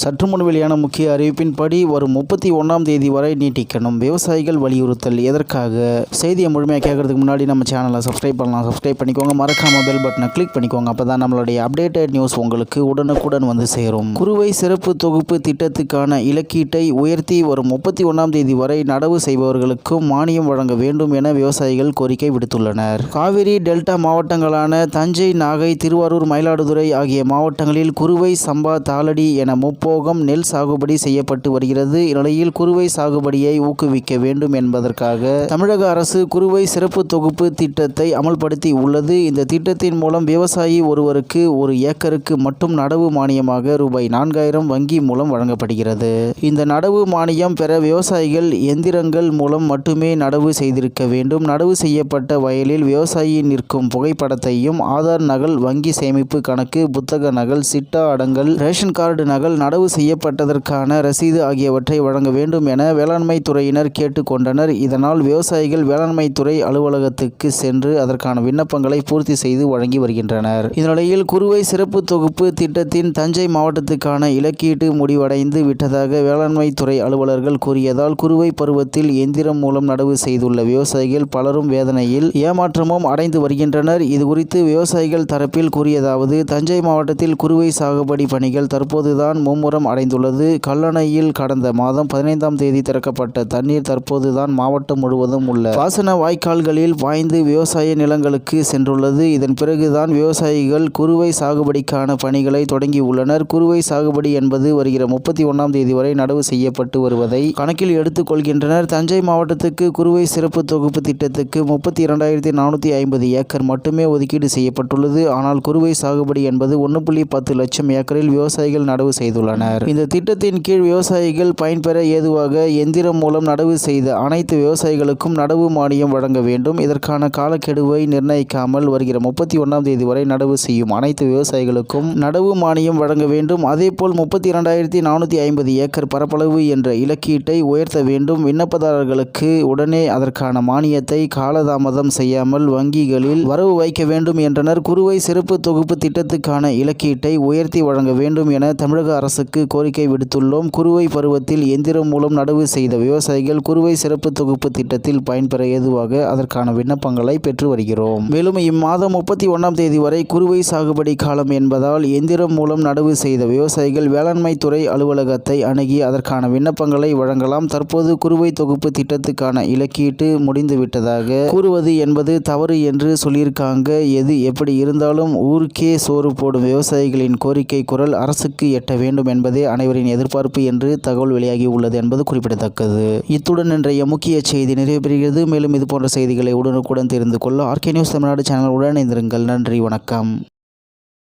சற்று முன் வெளியான முக்கிய அறிவிப்பின்படி வரும் முப்பத்தி ஒன்றாம் தேதி வரை நீட்டிக்கணும். விவசாயிகள் வலியுறுத்தல் எதற்காக? செய்தியை முழுமையாக கேட்கறதுக்கு முன்னாடி நம்ம சேனலை சப்ஸ்கிரைப் பண்ணலாம். சப்ஸ்கிரைப் பண்ணிக்கோங்க. மறக்காம பெல் பட்டனை கிளிக் பண்ணிக்கோங்க. அப்போ தான் நம்மளுடைய அப்டேட்டட் நியூஸ் உங்களுக்கு உடனுக்குடன் வந்து சேரும். குறுவை சிறப்பு தொகுப்பு திட்டத்துக்கான இலக்கீட்டை உயர்த்தி வரும் முப்பத்தி ஒன்றாம் தேதி வரை நடவு செய்பவர்களுக்கும் மானியம் வழங்க வேண்டும் என விவசாயிகள் கோரிக்கை விடுத்துள்ளனர். காவிரி டெல்டா மாவட்டங்களான தஞ்சை நாகை திருவாரூர் மயிலாடுதுறை ஆகிய மாவட்டங்களில் குறுவை சம்பா தாளடி என போகம் நெல் சாகுபடி செய்யப்பட்டு வருகிறது. இந்நிலையில் குறுவை சாகுபடியை ஊக்குவிக்க வேண்டும் என்பதற்காக தமிழக அரசு குறுவை சிறப்பு தொகுப்பு திட்டத்தை அமல்படுத்தி உள்ளது. இந்த திட்டத்தின் மூலம் விவசாயி ஒருவருக்கு ஒரு ஏக்கருக்கு மட்டும் நடவு மானியமாக ரூபாய் நான்காயிரம் வங்கி மூலம் வழங்கப்படுகிறது. இந்த நடவு மானியம் பெற விவசாயிகள் எந்திரங்கள் மூலம் மட்டுமே நடவு செய்திருக்க வேண்டும். நடவு செய்யப்பட்ட வயலில் விவசாயி நிற்கும் புகைப்படத்தையும் ஆதார் நகல் வங்கி சேமிப்பு கணக்கு புத்தக நகல் சிட்டா அடங்கல் ரேஷன் கார்டு நகல் நடவு செய்யப்பட்டதற்கான ரசீது ஆகியவற்றை வழங்க வேண்டும் என வேளாண்மை துறையினர் கேட்டுக்கொண்டனர். இதனால் விவசாயிகள் வேளாண்மை துறை அலுவலகத்துக்கு சென்று அதற்கான விண்ணப்பங்களை பூர்த்தி செய்து வழங்கி வருகின்றனர். இதனிடையில் குறுவை சிறப்பு தொகுப்பு திட்டத்தின் தஞ்சை மாவட்டத்துக்கான இலக்கீட்டு முடிவடைந்து விட்டதாக வேளாண்மை துறை அலுவலர்கள் கூறியதால் குறுவை பருவத்தில் எந்திரம் மூலம் நடவு செய்துள்ள விவசாயிகள் பலரும் வேதனையில் ஏமாற்றமும் அடைந்து வருகின்றனர். இதுகுறித்து விவசாயிகள் தரப்பில் கூறியதாவது தஞ்சை மாவட்டத்தில் குறுவை சாகுபடி பணிகள் தற்போதுதான் மும்முரம் அடைந்துள்ளது. கல்லணையில் கடந்த மாதம் பதினைந்தாம் தேதி திறக்கப்பட்ட தண்ணீர் தற்போதுதான் மாவட்டம் முழுவதும் உள்ள பாசன வாய்க்கால்களில் பாய்ந்து விவசாய நிலங்களுக்கு சென்றுள்ளது. இதன் பிறகுதான் விவசாயிகள் குறுவை சாகுபடிக்கான பணிகளை தொடங்கியுள்ளனர் குறுவை சாகுபடி என்பது வருகிற முப்பத்தி ஒன்றாம் தேதி வரை நடவு செய்யப்பட்டு வருவதை கணக்கில் எடுத்துக் கொள்கின்றனர். தஞ்சை மாவட்டத்துக்கு குறுவை சிறப்பு தொகுப்பு திட்டத்துக்கு முப்பத்தி இரண்டாயிரத்தி நானூற்றி ஐம்பது ஏக்கர் மட்டுமே ஒதுக்கீடு செய்யப்பட்டுள்ளது. ஆனால் குறுவை சாகுபடி என்பது ஒன்று புள்ளி பத்து லட்சம் ஏக்கரில் விவசாயிகள் நடவு செய்துள்ளனர். இந்த திட்டத்தின் கீழ் விவசாயிகள் பயன்பெற ஏதுவாக எந்திரம் மூலம் நடவு செய்த அனைத்து விவசாயிகளுக்கும் நடவு மானியம் வழங்க வேண்டும். இதற்கான காலக்கெடுவை நிர்ணயிக்காமல் வருகிற முப்பத்தி ஒன்றாம் தேதி வரை நடவு செய்யும் அனைத்து விவசாயிகளுக்கும் நடவு மானியம் வழங்க வேண்டும். அதேபோல் முப்பத்தி இரண்டாயிரத்தி நானூற்றி ஐம்பது ஏக்கர் பரப்பளவு என்ற இலக்கீட்டை உயர்த்த வேண்டும். விண்ணப்பதாரர்களுக்கு உடனே அதற்கான மானியத்தை காலதாமதம் செய்யாமல் வங்கிகளில் வரவு வைக்க வேண்டும் என்றனர். குறுவை சிறப்பு தொகுப்பு திட்டத்துக்கான இலக்கீட்டை உயர்த்தி வழங்க வேண்டும் என தமிழக அரசு அரசுக்கு கோரிக்கை விடுத்துள்ளோம். குறுவை பருவத்தில் எந்திரம் மூலம் நடவு செய்த விவசாயிகள் குறுவை சிறப்பு தொகுப்பு திட்டத்தில் பயன்பெற ஏதுவாக அதற்கான விண்ணப்பங்களை பெற்று வருகிறோம். மேலும் இம்மாதம் முப்பத்தி ஒன்றாம் தேதி வரை குறுவை சாகுபடி காலம் என்பதால் எந்திரம் மூலம் நடவு செய்த விவசாயிகள் வேளாண்மை துறை அலுவலகத்தை அணுகி அதற்கான விண்ணப்பங்களை வழங்கலாம். தற்போது குறுவை தொகுப்பு திட்டத்துக்கான இலக்கீட்டு முடிந்துவிட்டதாக கூறுவது என்பது தவறு என்று சொல்லியிருக்காங்க. எது எப்படி இருந்தாலும் ஊருக்கே சோறு போடும் விவசாயிகளின் கோரிக்கை குரல் அரசுக்கு எட்ட வேண்டும் என்பதே அனைவரின் எதிர்பார்ப்பு என்று தகவல் வெளியாகி உள்ளது என்பது குறிப்பிடத்தக்கது. இத்துடன் இன்றைய முக்கிய செய்தி நிறைவு பெறுகிறது. மேலும் இது போன்ற செய்திகளை உடனுக்குடன் தெரிந்து கொள்ள ஆர்கே நியூஸ் தமிழ்நாடு சேனல் உடன் இணைந்திருங்கள். நன்றி வணக்கம்.